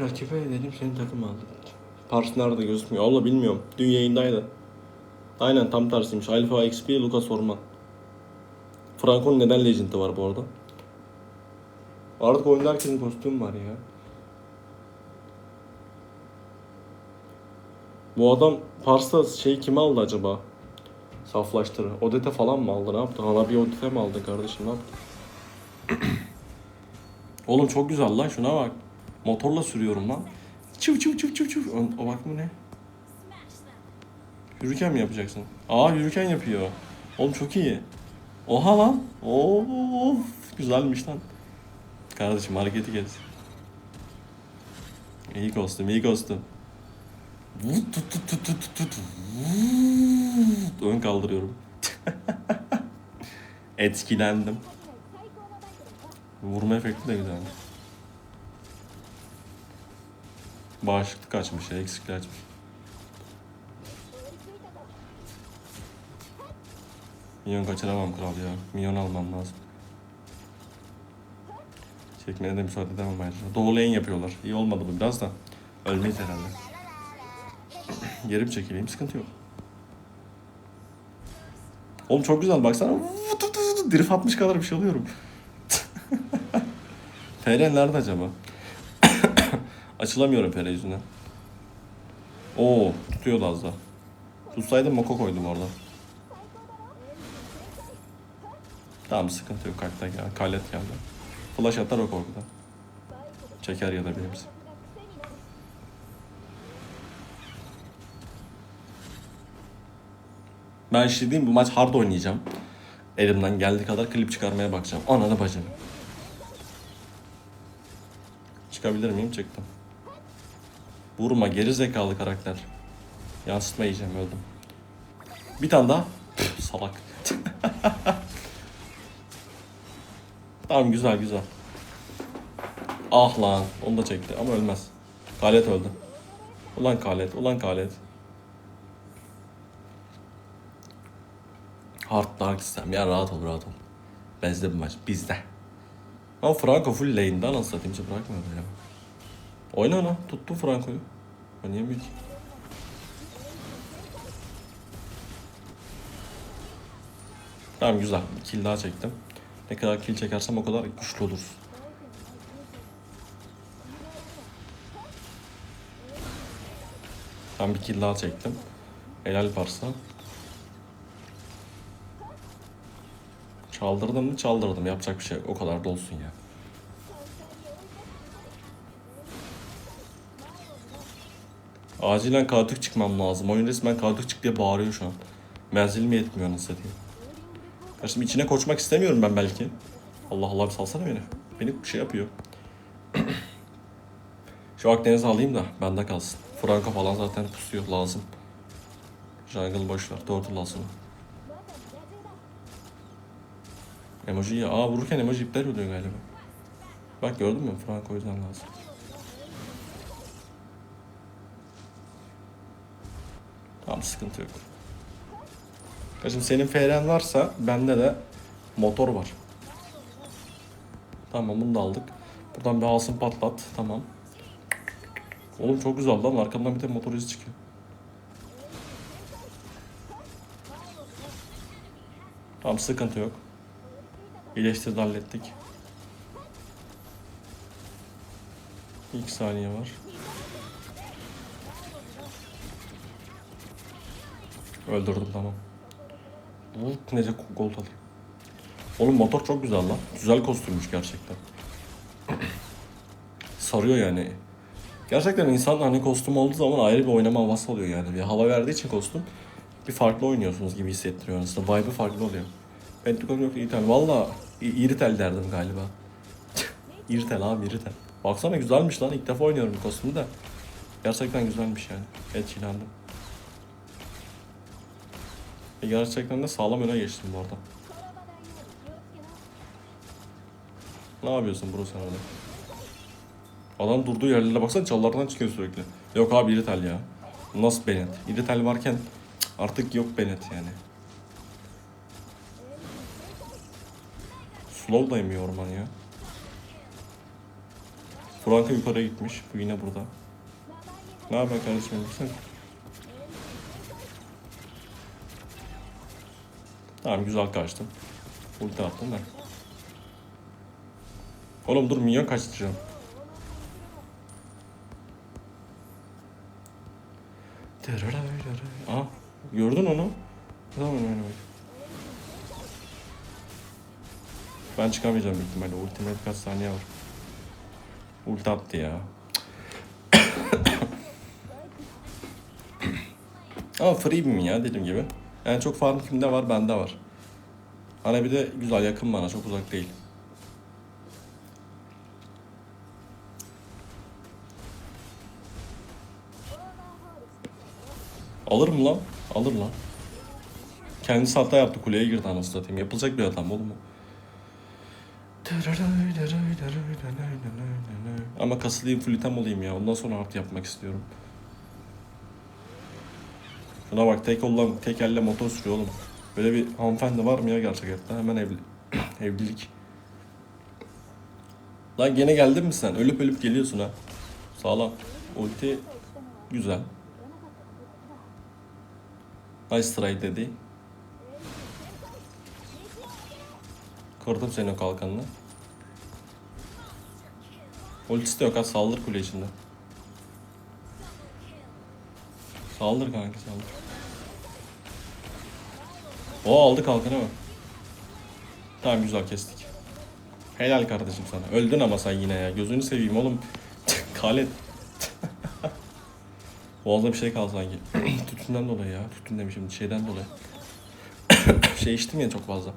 rakibe edelim senin takım aldı. Pars nerede gözükmüyor? Allah bilmiyorum. Dün yayındaydı. Aynen tam tersiymiş. Alpha XP Lucas Orman. Franco'nun neden Legend'i var bu arada? Artık oyunda herkesin kostümü var ya. Bu adam Pars'ta şey kime aldı acaba? Saflaştırı. Odete falan mı aldı? Ne yaptı? Hanabi Odete mi aldı kardeşim? Ne yaptı? Oğlum çok güzel lan şuna bak. Motorla sürüyorum lan. Çıv çıv çıv çıv çıv. O, o bak bu ne? Yürürken mi yapacaksın? Aa yürürken yapıyor. Oğlum çok iyi. Oha lan. Of güzelmiş lan. Kardeşim hareketi kes. İyi kostüm, iyi kostüm. Ön kaldırıyorum. Etkilendim. Vurma efekti de güzel. Bağışıklık açmış ya, eksikliği açmış. Minyon kaçıramam kral ya. Minyon almam lazım. Çekmeye de müsaade edemem ayrıca. Doğu lane yapıyorlar. İyi olmadı bu biraz da. Ölmeyiz herhalde. Bir çekileyim sıkıntı yok. Oğlum çok güzel baksana. Drift atmış kadar bir şey oluyorum. FR nerede acaba? Açılamıyorum FR yüzünden. Oo tutuyordu az da. Tutsaydım Moko koydum orada. Tamam sıkıntı yok. Kalpten geldi. Kalet geldi. Flash atar o korkudan. Çeker ya da birimiz. Ben işte diyeyim bu maç hard oynayacağım. Elimden geldiği kadar klip çıkarmaya bakacağım. Ananı bacını. Çıkabilir miyim? Çıktım. Vurma geri zekalı karakter. Yansıtma yiyeceğim öldüm. Bir tane daha. Püh, salak. tamam güzel güzel. Ah lan onu da çekti ama ölmez. Kalet öldü. Ulan kalet, ulan kalet. Hard Dark sistem. Ya rahat ol rahat ol. Bezde bu maç. Bizde. Ama Franco full lane'de anasını satayım hiç bırakmıyordu ya. Oyna onu. Tuttu Franco'yu. Oynayamıyor ki. Tamam güzel. Bir kill daha çektim. Ne kadar kill çekersem o kadar güçlü oluruz. Tam bir kill daha çektim. Helal parsa. Çaldırdım mı çaldırdım. Yapacak bir şey. O kadar da ya. Acilen katil çıkmam lazım. Oyun resmen katil çık diye bağırıyor şu an. Menzilim yetmiyor anasını satayım. Kardeşim içine koşmak istemiyorum ben belki. Allah Allah bir salsana beni. Beni şey yapıyor. Şu Akdeniz'i alayım da bende kalsın. Franco falan zaten pusuyor lazım. Jungle boş ver. Turtle alsın. Emoji ya. Aa vururken emoji iptal oluyor galiba. Bak gördün mü? Franco o yüzden lazım. Tamam sıkıntı yok. Kardeşim senin FR'n varsa bende de motor var. Tamam bunu da aldık. Buradan bir alsın patlat. Tamam. Oğlum çok güzel lan. Arkamdan bir de motor izi çıkıyor. Tamam sıkıntı yok. İyileştirdi hallettik. İlk saniye var. Öldürdüm tamam. Bu nece gold alayım. Oğlum motor çok güzel lan. Güzel kostümmüş gerçekten. Sarıyor yani. Gerçekten insan hani kostüm olduğu zaman ayrı bir oynama havası oluyor yani. Bir hava verdiği için kostüm bir farklı oynuyorsunuz gibi hissettiriyor aslında. Vibe'ı farklı oluyor. Pentagon yok İritel. Valla İritel derdim galiba. İritel abi İritel. Baksana güzelmiş lan. İlk defa oynuyorum bu kostümü de. Gerçekten güzelmiş yani. Etkilendim. E gerçekten de sağlam öne geçtim bu arada. Ne yapıyorsun bro sen öyle? Adam durduğu yerlere baksana çalılardan çıkıyor sürekli. Yok abi İritel ya. Nasıl Bennett? İritel varken artık yok Bennett yani. Slow da yemiyor orman ya. Franka yukarıya gitmiş. Bu yine burada. Ne haber kardeşim? Sen? Tamam güzel kaçtım. Ulti attım da. Oğlum dur minyon kaçtıracağım. Aa, gördün onu. Tamam bak. Ben çıkamayacağım büyük ihtimalle. Ultimate kaç saniye var. Ulti attı ya. Ama free mi ya dediğim gibi. Yani çok farm kimde var bende var. Hani bir de güzel yakın bana çok uzak değil. Alır mı lan? Alır lan. Kendisi hata yaptı kuleye girdi anasını satayım. Yapılacak bir hata mı oğlum? Ama kasılayım full item olayım ya. Ondan sonra artı yapmak istiyorum. Şuna bak tek olan tek elle motor sürüyor oğlum. Böyle bir hanımefendi var mı ya gerçek hayatta? Hemen evli. evlilik. Lan gene geldin mi sen? Ölüp ölüp geliyorsun ha. Sağlam. Ulti güzel. Nice try dedi. Kırdım seni o kalkanını. Ultisi de yok ha saldır kule içinde. Saldır kanka saldır. O aldı kalkanı mı? Tamam güzel kestik. Helal kardeşim sana. Öldün ama sen yine ya. Gözünü seveyim oğlum. Kalet. Boğazda bir şey kaldı sanki. Tütünden dolayı ya. Tütün demişim şeyden dolayı. şey içtim ya çok fazla.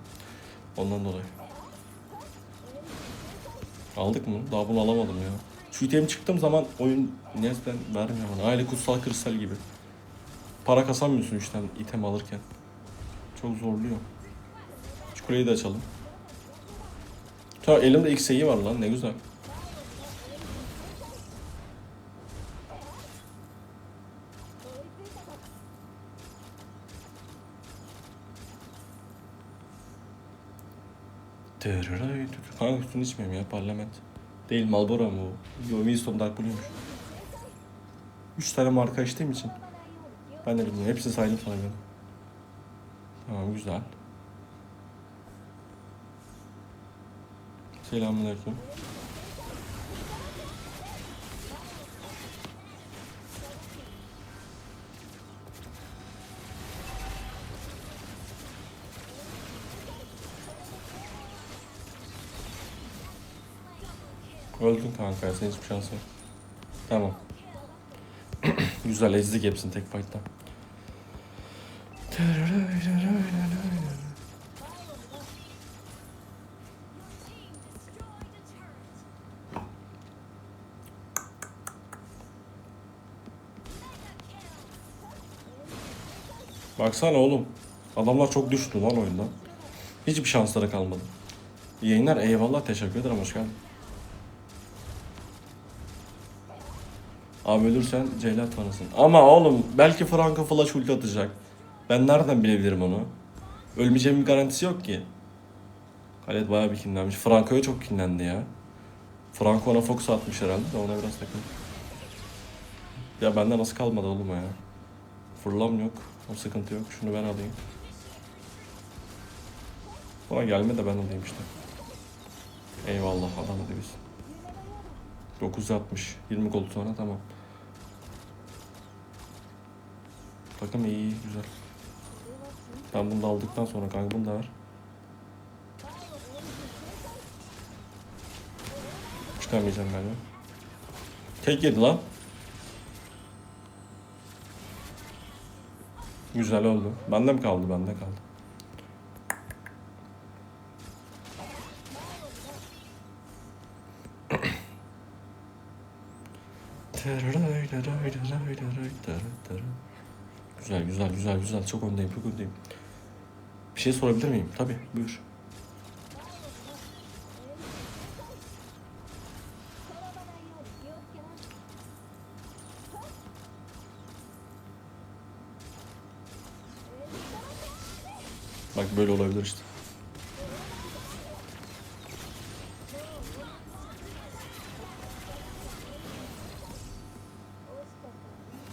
Ondan dolayı. Aldık mı? Daha bunu alamadım ya. Şu itemi çıktığım zaman oyun nezden vermiyor bana. Aile kutsal kristal gibi. Para kasamıyorsun işte item alırken. Çok zorluyor. Şu kuleyi de açalım. Tamam elimde X'eyi var lan ne güzel. Kanka üstünü içmiyorum ya parlament. Değil Marlboro mu? Yo Winston Dark Blue'ymuş. Üç tane marka içtiğim için. Ben de bilmiyorum. Hepsini saydım sana ben. Tamam güzel. Selamünaleyküm. Öldün kanka senin hiçbir şansın yok. Tamam. Güzel ezdik hepsini tek fight'ta. Baksana oğlum. Adamlar çok düştü lan oyundan. Hiçbir şansları kalmadı. İyi yayınlar eyvallah teşekkür ederim hoş geldin. Abi ölürsen Ceylan tanısın. Ama oğlum belki Franco flash ulti atacak. Ben nereden bilebilirim onu? Ölmeyeceğimin garantisi yok ki. Halit bayağı bir kinlenmiş. Franco'ya çok kinlendi ya. Franco ona fokus atmış herhalde de ona biraz takım. Ya bende nasıl kalmadı oğlum ya? Fırlam yok. O sıkıntı yok. Şunu ben alayım. Bana gelme de ben alayım işte. Eyvallah adam biz. 960. 20 gol sonra tamam. Takım iyi, iyi güzel. Ben bunu da aldıktan sonra kanka bunu da ver. Çıkamayacağım galiba. Tek yedi lan. Güzel oldu. Bende mi kaldı? Bende kaldı. Güzel güzel güzel güzel. Çok öndeyim çok öndeyim. Bir şey sorabilir miyim? Tabi buyur. Bak böyle olabilir işte.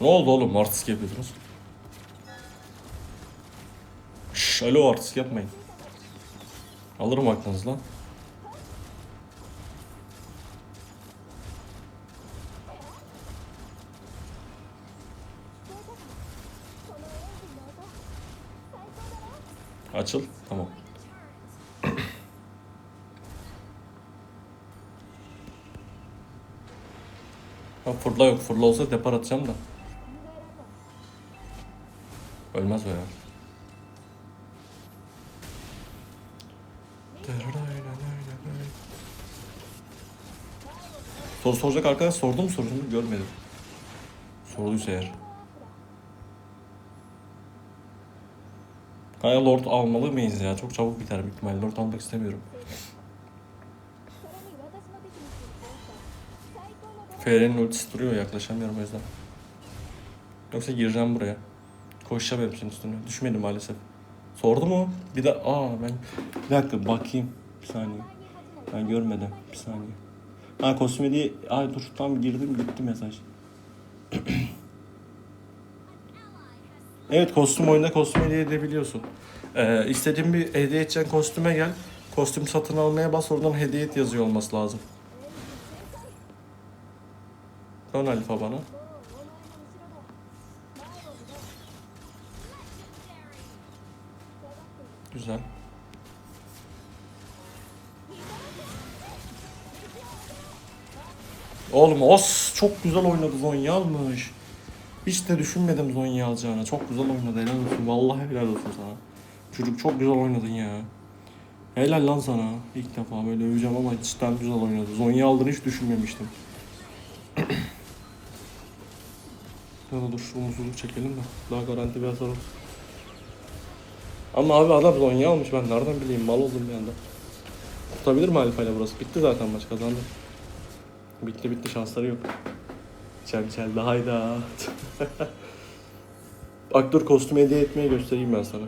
Ne oldu oğlum? Artistik yapıyordunuz. Alo artist yapmayın. Alırım aklınızı lan. Açıl. Tamam. Ha, fırla yok. Fırla olsa depar atacağım da. Ölmez o ya. Soru soracak arkadaş sordu mu sorusunu görmedim. Sorduysa eğer. Kaya Lord almalı mıyız ya? Çok çabuk biter büyük ihtimalle. Lord almak istemiyorum. Feri'nin ultisi duruyor yaklaşamıyorum o yüzden. Yoksa gireceğim buraya. Koşacağım hepsinin üstüne. Düşmedi maalesef. Sordu mu? Bir de aa ben bir dakika bakayım. Bir saniye. Ben görmedim. Bir saniye. Ha kosmedi. Ay dur tam girdim gitti mesaj. evet kostüm oyunda kostüm hediye edebiliyorsun. Ee, istediğin bir hediye edeceğin kostüme gel. Kostüm satın almaya bas oradan hediye et yazıyor olması lazım. Dön Alfa bana. Güzel. Oğlum os çok güzel oynadı Zonya almış. Hiç de düşünmedim Zonya alacağını. Çok güzel oynadı helal olsun. Vallahi helal olsun sana. Çocuk çok güzel oynadın ya. Helal lan sana. İlk defa böyle öveceğim ama cidden güzel oynadı. Zonya aldığını hiç düşünmemiştim. Ya da dur umutsuzluk çekelim de. Daha garanti bir hasar olsun. Ama abi adam Zonya almış ben nereden bileyim mal oldum bir anda. Tutabilir mi Alfa ile burası? Bitti zaten maç kazandı. Bitti bitti şansları yok. Çel çel de hayda. Bak dur kostüm hediye etmeye göstereyim ben sana.